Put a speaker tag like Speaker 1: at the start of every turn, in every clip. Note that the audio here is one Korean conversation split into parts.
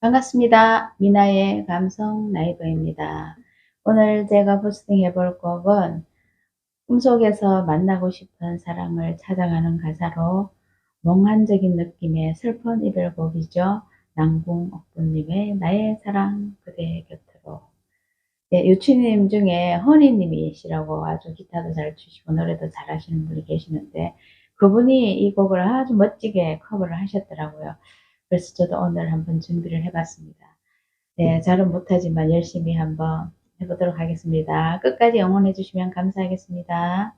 Speaker 1: 반갑습니다. 미나의 감성 라이브입니다. 오늘 제가 포스팅 해볼 곡은 꿈속에서 만나고 싶은 사랑을 찾아가는 가사로 몽환적인 느낌의 슬픈 이별곡이죠. 남궁 옥분님의 나의 사랑 그대 곁으로 네, 유치님 중에 허니님이시라고 아주 기타도 잘 치시고 노래도 잘 하시는 분이 계시는데 그분이 이 곡을 아주 멋지게 커버를 하셨더라고요. 그래서 저도 오늘 한번 준비를 해봤습니다. 네, 잘은 못하지만 열심히 한번 해보도록 하겠습니다. 끝까지 응원해 주시면 감사하겠습니다.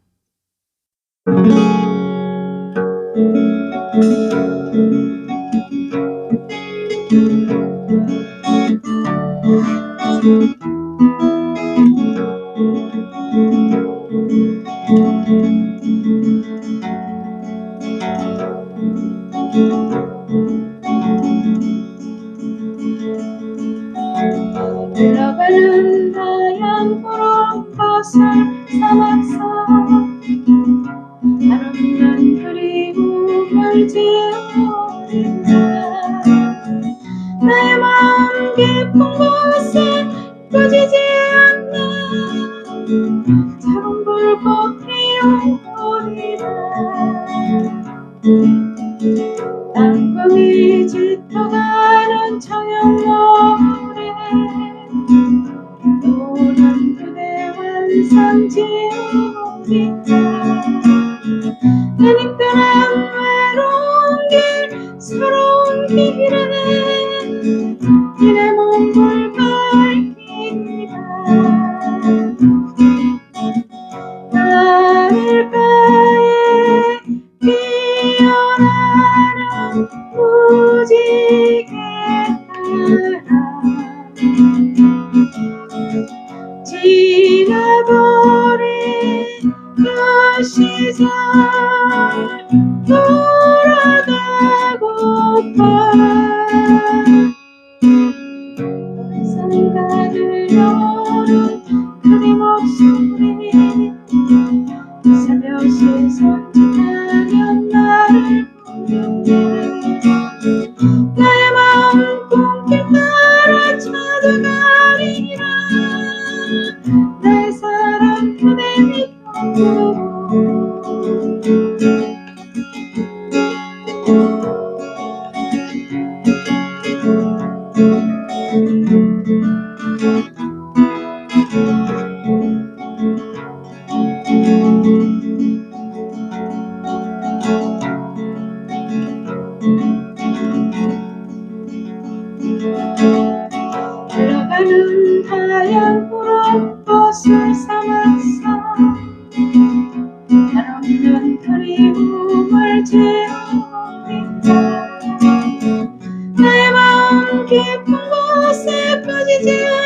Speaker 1: 흘러가는 하얀 푸른 꽃을 삼아서 하루는 그리움을 지우리라 나의 마음 깊은 곳에 꺼지지 않는 작은 불꽃 피어오리라 땅콩이 짙 환상 지우리라 돌아가고파 성가를 여는 그대 목소리 살며시 손짓하며 나를 나의 마음 꿈길 따라 찾아가리라. 나의 사랑 그대 곁으 마음 깊